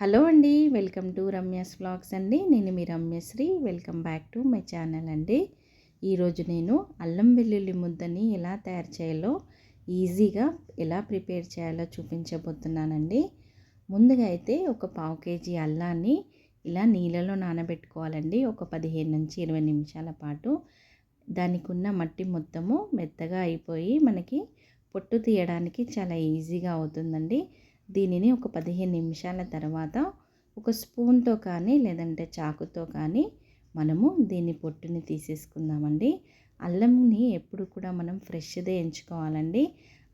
Hello అండి welcome to Ramya's blogs అండి. నేను మీ Ramyasri welcome back to my channel అండి. ఈరోజు నేను అల్లం వెల్లుల్లి ముద్దని ఎలా తయారు చేయాలో ఈజీగా ఎలా ప్రిపేర్ చేయాలో చూపించబోతున్నానండి. ముందుగా అయితే ఒక పావు కేజీ అల్లాన్ని ఇలా నీళ్ళలో నానబెట్టుకోవాలండి. ఒక పదిహేను నుంచి ఇరవై నిమిషాల పాటు. దానికి ఉన్న మట్టి మొత్తము మెత్తగా అయిపోయి మనకి పొట్టు తీయడానికి చాలా ఈజీగా అవుతుందండి. దీనిని ఒక పదిహేను నిమిషాల తర్వాత ఒక స్పూన్తో కానీ లేదంటే చాకుతో కానీ మనము దీన్ని పొట్టుని తీసేసుకుందామండి. అల్లంని ఎప్పుడు కూడా మనం ఫ్రెష్దే ఎంచుకోవాలండి.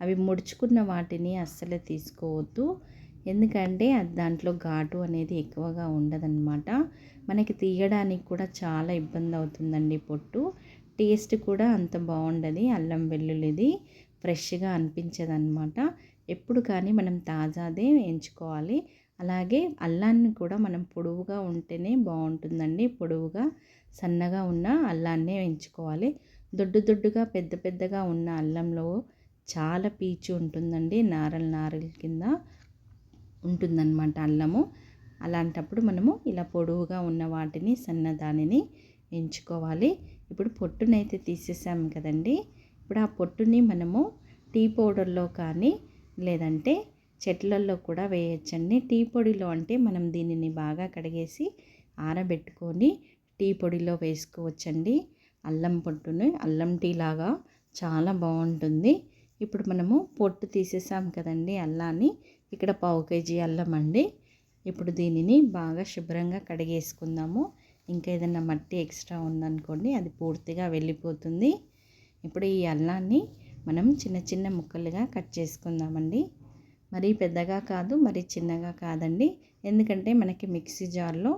అవి ముడుచుకున్న వాటిని అస్సలు తీసుకోవద్దు. ఎందుకంటే దాంట్లో ఘాటు అనేది ఎక్కువగా ఉండదన్నమాట. మనకి తీయడానికి కూడా చాలా ఇబ్బంది అవుతుందండి పొట్టు. టేస్ట్ కూడా అంత బాగుండదు అల్లం వెల్లుల్లిది. ఫ్రెష్గా అనిపించదు అనమాట ఎప్పుడు కానీ మనం తాజాదే ఎంచుకోవాలి. అలాగే అల్లాన్ని కూడా మనం పొడవుగా ఉంటేనే బాగుంటుందండి. పొడవుగా సన్నగా ఉన్న అల్లాన్నే ఎంచుకోవాలి. దొడ్డు దొడ్డుగా పెద్ద పెద్దగా ఉన్న అల్లంలో చాలా పీచు ఉంటుందండి. నారల నారల కింద ఉంటుందన్నమాట అల్లము. అలాంటప్పుడు మనము ఇలా పొడవుగా ఉన్న వాటిని సన్నదానిని ఎంచుకోవాలి. ఇప్పుడు పొట్టునైతే తీసేసాము కదండి. ఇప్పుడు ఆ పొట్టుని మనము టీ పౌడర్లో కానీ లేదంటే చెట్లల్లో కూడా వేయచ్చండి. టీ పొడిలో అంటే మనం దీనిని బాగా కడిగేసి ఆరబెట్టుకొని టీ పొడిలో వేసుకోవచ్చండి. అల్లం పొట్టుని అల్లం టీ లాగా చాలా బాగుంటుంది. ఇప్పుడు మనము పొట్టు తీసేసాం కదండి అల్లాన్ని. ఇక్కడ పావు కేజీ అల్లం అండి. ఇప్పుడు దీనిని బాగా శుభ్రంగా కడిగేసుకుందాము. ఇంకా ఏదైనా మట్టి ఎక్స్ట్రా ఉందనుకోండి అది పూర్తిగా వెళ్ళిపోతుంది. ఇప్పుడు ఈ అల్లాన్ని మనం చిన్న చిన్న ముక్కలుగా కట్ చేసుకుందామండి. మరీ పెద్దగా కాదు మరీ చిన్నగా కాదండి. ఎందుకంటే మనకి మిక్సీ జార్లో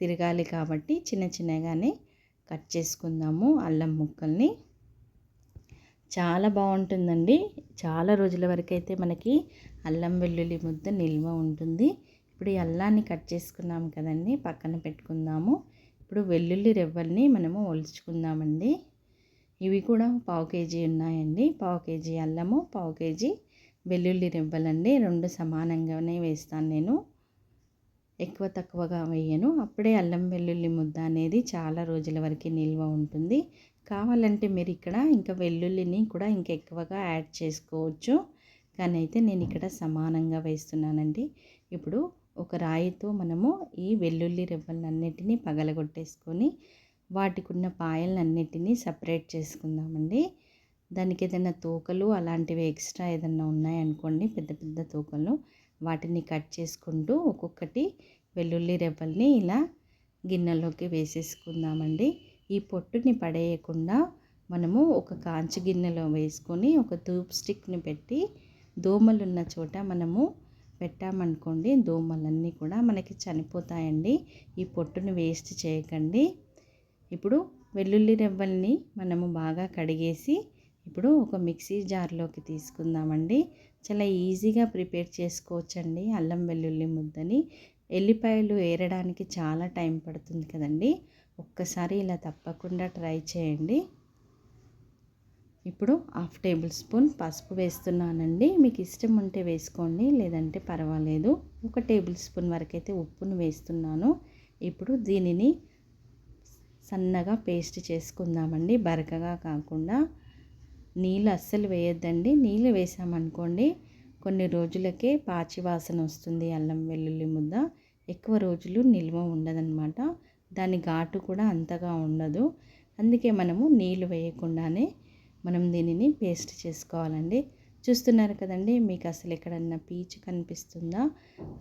తిరగాలి కాబట్టి చిన్న చిన్నగానే కట్ చేసుకుందాము అల్లం ముక్కల్ని. చాలా బాగుంటుందండి. చాలా రోజుల వరకు అయితే మనకి అల్లం వెల్లుల్లి ముద్ద నిల్వ ఉంటుంది. ఇప్పుడు ఈ అల్లాన్ని కట్ చేసుకున్నాం కదండి పక్కన పెట్టుకుందాము. ఇప్పుడు వెల్లుల్లి రెవ్వల్ని మనము ఒలుచుకుందామండి. ఇవి కూడా పావు కేజీ ఉన్నాయండి. పావు కేజీ అల్లము పావు కేజీ వెల్లుల్లి రెబ్బలండి. రెండు సమానంగానే వేస్తాను నేను. ఎక్కువ తక్కువగా వేయను. అప్పుడే అల్లం వెల్లుల్లి ముద్ద అనేది చాలా రోజుల వరకు నిల్వ ఉంటుంది. కావాలంటే మీరు ఇక్కడ ఇంకా వెల్లుల్లిని కూడా ఇంకా ఎక్కువగా యాడ్ చేసుకోవచ్చు. కానీ అయితే నేను ఇక్కడ సమానంగా వేస్తున్నానండి. ఇప్పుడు ఒక రాయితో మనము ఈ వెల్లుల్లి రెబ్బలన్నిటినీ పగలగొట్టేసుకొని వాటికి ఉన్న పాయలన్నిటినీ సపరేట్ చేసుకుందామండి. దానికి ఏదైనా తోకలు అలాంటివి ఎక్స్ట్రా ఏదైనా ఉన్నాయనుకోండి పెద్ద పెద్ద తోకలు వాటిని కట్ చేసుకుంటూ ఒక్కొక్కటి వెల్లుల్లి రెబ్బల్ని ఇలా గిన్నెలోకి వేసేసుకుందామండి. ఈ పొట్టుని పడేయకుండా మనము ఒక కాంచి గిన్నెలో వేసుకొని ఒక ధూప్ స్టిక్ని పెట్టి దోమలు ఉన్న చోట మనము పెట్టామనుకోండి దోమలన్నీ కూడా మనకి చనిపోతాయండి. ఈ పొట్టుని వేస్ట్ చేయకండి. ఇప్పుడు వెల్లుల్లి రెబ్బల్ని మనము బాగా కడిగేసి ఇప్పుడు ఒక మిక్సీ జార్లోకి తీసుకుందామండి. చాలా ఈజీగా ప్రిపేర్ చేసుకోవచ్చండి అల్లం వెల్లుల్లి ముద్దని. ఎల్లిపాయలు ఏరడానికి చాలా టైం పడుతుంది కదండి. ఒక్కసారి ఇలా తప్పకుండా ట్రై చేయండి. ఇప్పుడు హాఫ్ టేబుల్ స్పూన్ పసుపు వేస్తున్నానండి. మీకు ఇష్టం ఉంటే వేసుకోండి లేదంటే పర్వాలేదు. ఒక టేబుల్ స్పూన్ వరకు అయితే ఉప్పును వేస్తున్నాను. ఇప్పుడు దీనిని సన్నగా పేస్ట్ చేసుకుందామండి. బరకగా కాకుండా నీళ్ళు అస్సలు వేయొద్దండి. నీళ్ళు వేసామనుకోండి కొన్ని రోజులకే పాచి వాసన వస్తుంది అల్లం వెల్లుల్లి ముద్ద. ఎక్కువ రోజులు నిల్వ ఉండదన్నమాట. దాని ఘాటు కూడా అంతగా ఉండదు. అందుకే మనము నీళ్ళు వేయకుండానే మనం దీనిని పేస్ట్ చేసుకోవాలండి. చూస్తున్నారు కదండి మీకు అసలు ఎక్కడన్నా పీచు కనిపిస్తుందా?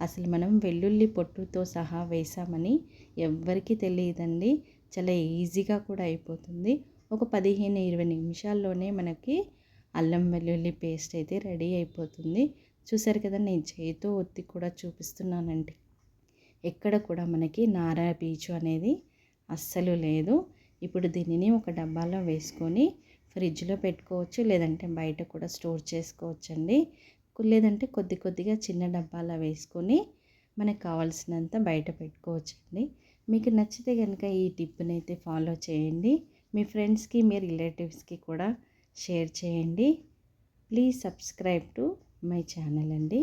అసలు మనం వెల్లుల్లి పొట్టుతో సహా వేసామని ఎవ్వరికీ తెలియదండి. చాలా ఈజీగా కూడా అయిపోతుంది. ఒక పదిహేను ఇరవై నిమిషాల్లోనే మనకి అల్లం వెల్లుల్లి పేస్ట్ అయితే రెడీ అయిపోతుంది. చూసారు కదా నేను చేతితో ఒత్తి కూడా చూపిస్తున్నానండి. ఎక్కడ కూడా మనకి నారా పీచు అనేది అస్సలు లేదు. ఇప్పుడు దీనిని ఒక డబ్బాలో వేసుకొని ఫ్రిడ్జ్లో పెట్టుకోవచ్చు లేదంటే బయట కూడా స్టోర్ చేసుకోవచ్చండి. లేదంటే కొద్ది కొద్దిగా చిన్న డబ్బాలో వేసుకొని మనకు కావాల్సినంత బయట పెట్టుకోవచ్చండి. మీకు నచ్చితే కనుక ఈ టిప్ని అయితే ఫాలో చేయండి. మీ ఫ్రెండ్స్కి మీ రిలేటివ్స్కి కూడా షేర్ చేయండి. Please subscribe to my channel అండి.